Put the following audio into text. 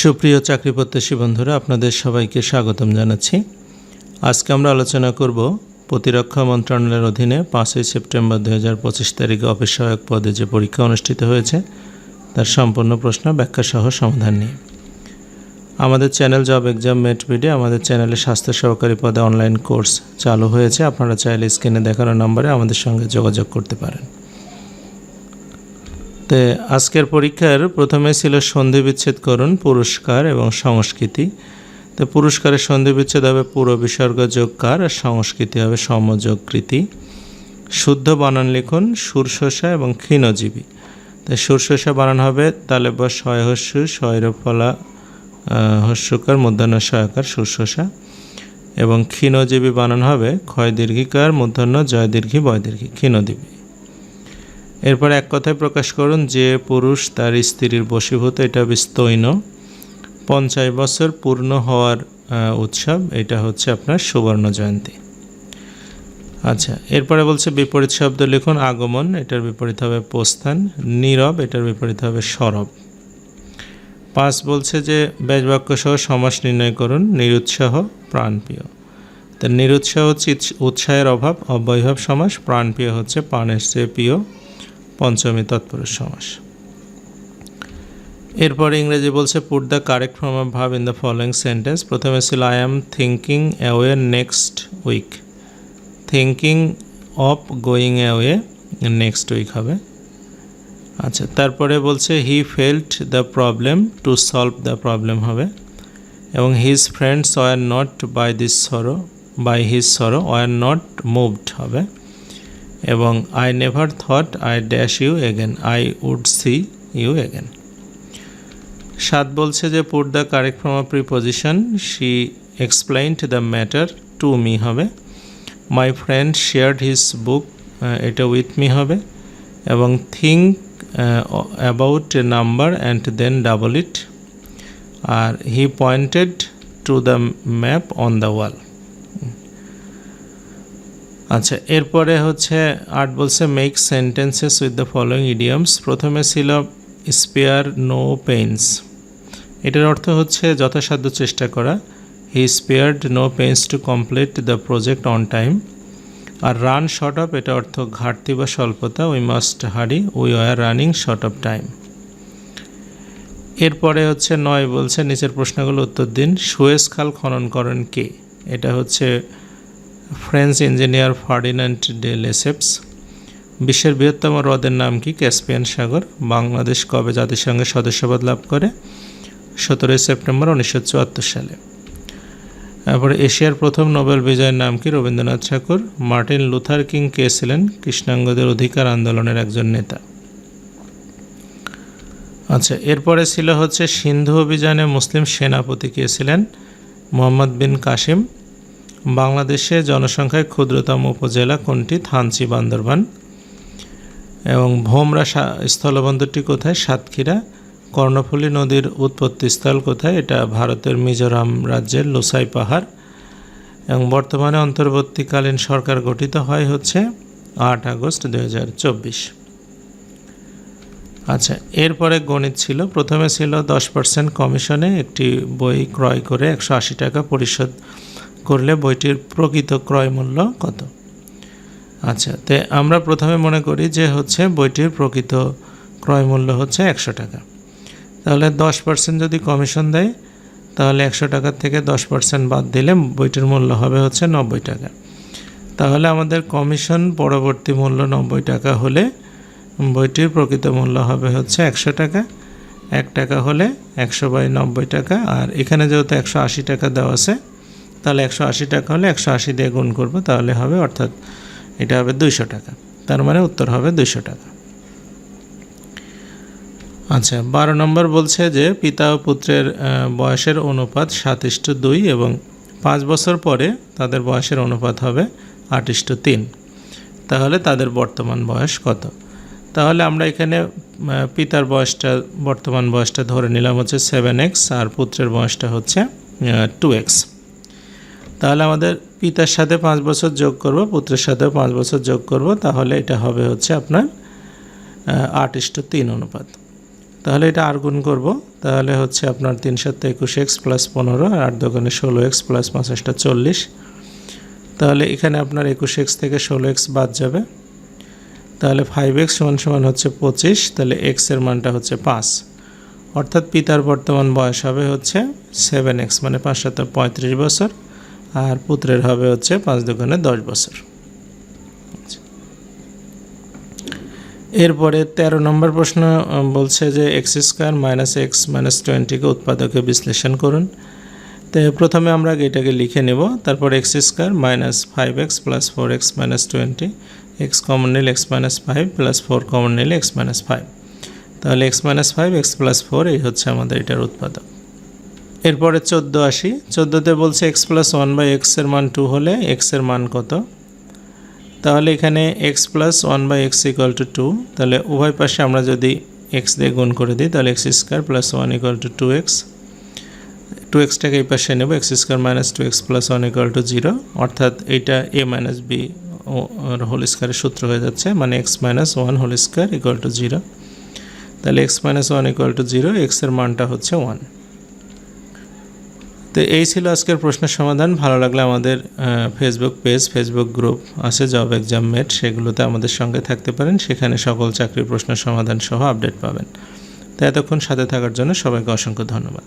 সুপ্রিয় চাকরি প্রত্যাশী বন্ধুরা, আপনাদের সবাইকে স্বাগতম জানাচ্ছি। আজকে আমরা আলোচনা করব প্রতিরক্ষা মন্ত্রণালয়ের অধীনে পাঁচই সেপ্টেম্বর দু হাজার পঁচিশ তারিখে অফিস সহায়ক পদে যে পরীক্ষা অনুষ্ঠিত হয়েছে, তার সম্পূর্ণ প্রশ্ন ব্যাখ্যা সহ সমাধান নিয়ে। আমাদের channel job exam mate video আমাদের চ্যানেলে স্বাস্থ্য সহকারী পদে অনলাইন কোর্স চালু হয়েছে। আপনারা চাইলে স্ক্রিনে দেখানো নম্বরে আমাদের সঙ্গে যোগাযোগ করতে পারেন। তো আজকের পরীক্ষার প্রথমে ছিল সন্ধি বিচ্ছেদকরণ পুরস্কার এবং সংস্কৃতি। তো পুরস্কারের সন্ধি বিচ্ছেদ হবে পুরো বিসর্গ যোগকার আর সংস্কৃতি হবে সমযোগকৃতি। শুদ্ধ বানান লিখুন সুরশোষা এবং ক্ষীণজীবী। তাই সুরশোষা বানান হবে তালে বা শয় হস্য হস্যকার, মধ্যাহ্ন সহায়কার সুরশোষা এবং ক্ষীণজীবী বানান হবে ক্ষয় দীর্ঘিকার মধ্যাহ্ন জয় দীর্ঘি বয় দীর্ঘি ক্ষীণজীবী এরপর এক কথায় প্রকাশ করুন যে পুরুষ তার স্ত্রীর বশীভূত, এটা হবে স্তৈন পঞ্চাশ বছর পূর্ণ হওয়ার উৎসব, এটা হচ্ছে আপনার সুবর্ণ জয়ন্তী। আচ্ছা এরপরে বলছে বিপরীত শব্দ লিখুন, আগমন, এটার বিপরীত হবে প্রস্থান। নীরব, এটার বিপরীত হবে সরব। পাঁচ বলছে যে ব্যাসবাক্য সহ সমাস নির্ণয় করুন, নিরুৎসাহ, প্রাণপ্রিয়। তা নিরুৎসাহ হচ্ছে উৎসাহের অভাব, অবৈভাব সমাস, প্রাণপ্রিয় হচ্ছে প্রাণের চেয়ে প্রিয়। পঞ্চমী তৎপুরুষ সমাস। এরপরে ইংরেজি বলছে put the correct form of ভাব ইন দ্য ফলোয়িং সেন্টেন্স প্রথমে ছিল I am thinking away next week thinking of going away next week হবে। আচ্ছা তারপরে বলছে he felt the problem to solve the problem হবে। এবং his friends were not by this sorrow by his sorrow were not moved হবে। এবং I never thought I dash you again I would see you again সাত বলছে যে put the correct from a preposition she explained the matter to me হবে my friend shared his book এটা with me হবে। এবং think about a number and then double it R he pointed to the map on the wall আচ্ছা এরপরে হচ্ছে আট বলছে make sentences with the following idioms প্রথমে ছিল স্পেয়ার নো পেইনস এটার অর্থ হচ্ছে যথাসাধ্য চেষ্টা করা। He spared no pains to complete the project on time R run short of এটা অর্থ ঘাটতি বা স্বল্পতা we must hurry we are running short of time এরপরে হচ্ছে নয় বলছে, নিচের প্রশ্নগুলো উত্তর দিন। সুয়েজ খাল খনন করেন কে? এটা হচ্ছে French engineer Ferdinand de Lesseps বিশ্বের বৃহত্তম হ্রদের নাম কি? ক্যাসপিয়ান সাগর বাংলাদেশ কবে জাতিসংঘের সদস্যপদ লাভ করে? সতেরোই সেপ্টেম্বর উনিশশো চুয়াত্তর সালে। তারপরে এশিয়ার প্রথম নোবেল বিজয়ের নাম কি? Rabindranath Thakur. Martin Luther King কে ছিলেন কৃষ্ণাঙ্গদের অধিকার আন্দোলনের একজন নেতা। আচ্ছা এরপরে ছিল হচ্ছে সিন্ধু অভিযানে মুসলিম সেনাপতি কে ছিলেন? মোহাম্মদ বিন কাসিম বাংলাদেশে জনসংখ্যায় ক্ষুদ্রতম উপজেলা কোনটি? থানচি, বান্দরবান। এবং ভোমরা স্থলবন্দরটি কোথায়? সাতক্ষীরা। কর্ণফুলী নদীর উৎপত্তিস্থল কোথায়? এটা ভারতের মিজোরাম রাজ্যের লোসাই পাহাড়। এবং বর্তমানে অন্তর্বর্তীকালীন সরকার গঠিত হয় হচ্ছে আট আগস্ট দু হাজার চব্বিশ। আচ্ছা এরপরে গণিত ছিল। প্রথমে ছিল দশ পার্সেন্ট কমিশনে একটি বই ক্রয় করে একশো আশি টাকা পরিশোধ করলে বইটির প্রকৃত ক্রয় মূল্য কত? আচ্ছা তে আমরা প্রথমে মনে করি যে হচ্ছে বইটির প্রকৃত ক্রয় মূল্য হচ্ছে একশো টাকা। তাহলে দশ পার্সেন্ট যদি কমিশন দেয়, তাহলে একশো টাকার থেকে দশ পার্সেন্ট বাদ দিলে বইটির মূল্য হবে হচ্ছে নব্বই টাকা। তাহলে আমাদের কমিশন পরবর্তী মূল্য নব্বই টাকা হলে বইটির প্রকৃত মূল্য হবে হচ্ছে একশো টাকা। এক টাকা হলে একশো বাই নব্বই টাকা, আর এখানে যেহেতু একশো আশি টাকা দেওয়া আছে তাহলে একশো আশি টাকা হলে একশো আশি দিয়ে গুণ করব, তাহলে হবে অর্থাৎ এটা হবে দুইশো টাকা। তার মানে উত্তর হবে দুইশো টাকা। আচ্ছা বারো নম্বর বলছে যে পিতা ও পুত্রের বয়সের অনুপাত সাত ইস্টু দুই এবং পাঁচ বছর পরে তাদের বয়সের অনুপাত হবে আট ইস্টু তিন। তাহলে তাদের বর্তমান বয়স কত? তাহলে আমরা এখানে পিতার বয়সটা, বর্তমান বয়সটা ধরে নিলাম হচ্ছে সেভেন এক্স আর পুত্রের বয়সটা হচ্ছে টু এক্স তাহলে আমাদের পিতার সাথে পাঁচ বছর যোগ করব, পুত্রের সাথেও পাঁচ বছর যোগ করব, তাহলে এটা হবে হচ্ছে আপনার আট ইস্টু তিন অনুপাত। তাহলে এটা আর গুণ করব, তাহলে হচ্ছে আপনার তিন সাতটা একুশ এক্স প্লাস পনেরো আর আট দোকানে ষোলো এক্স প্লাস পঞ্চাশটা চল্লিশ। তাহলে এখানে আপনার একুশ এক্স থেকে ষোলো এক্স বাদ যাবে। তাহলে ফাইভ এক্স সমান সমান হচ্ছে পঁচিশ, তাহলে এক্সের মানটা হচ্ছে পাঁচ। অর্থাৎ পিতার বর্তমান বয়স হবে হচ্ছে সেভেন এক্স মানে পাঁচ সাত পঁয়ত্রিশ বছর। আর পুত্রের হবে হচ্ছে পাঁচ দোকানে দশ বছর। এরপরে তেরো নম্বর প্রশ্ন বলছে যে x square minus x minus টোয়েন্টিকে উৎপাদকে বিশ্লেষণ করুন। তো প্রথমে আমরা এটাকে লিখে নেব, তারপর x square minus five x plus four x minus twenty, x common নিলে x minus five plus four common নিলে এক্স মাইনাস ফাইভ। তাহলে x minus five, x plus four, এই হচ্ছে আমাদের এটার উৎপাদক। এরপরে চোদ্দ আসি। চোদ্দোতে বলছে এক্স প্লাস ওয়ান বাই এক্সের মান টু হলে এক্সের মান কত? তাহলে এখানে x plus one by x equal to two তাহলে উভয় পাশে আমরা যদি এক্স দিয়ে গুণ করে দিই, তাহলে x square plus one equal to two x two এক্সটাকে এই পাশে নেব x square minus two x plus one equal to zero অর্থাৎ এইটা এ মাইনাস বি হোল স্কোয়ারের সূত্র হয়ে যাচ্ছে মানে x minus one whole square equal to zero তাহলে x minus one equal to zero এক্সের মানটা হচ্ছে ওয়ান তো এই ছিল আজকের প্রশ্নের সমাধান। ভালো লাগলে আমাদের ফেসবুক পেজ ফেসবুক গ্রুপ আছে জব এক্সাম মেট সেগুলোতে আমাদের সঙ্গে থাকতে পারেন। সেখানে সকল চাকরির প্রশ্ন সমাধান সহ আপডেট পাবেন। তো এতক্ষণ সাথে থাকার জন্য সবাইকে অসংখ্য ধন্যবাদ।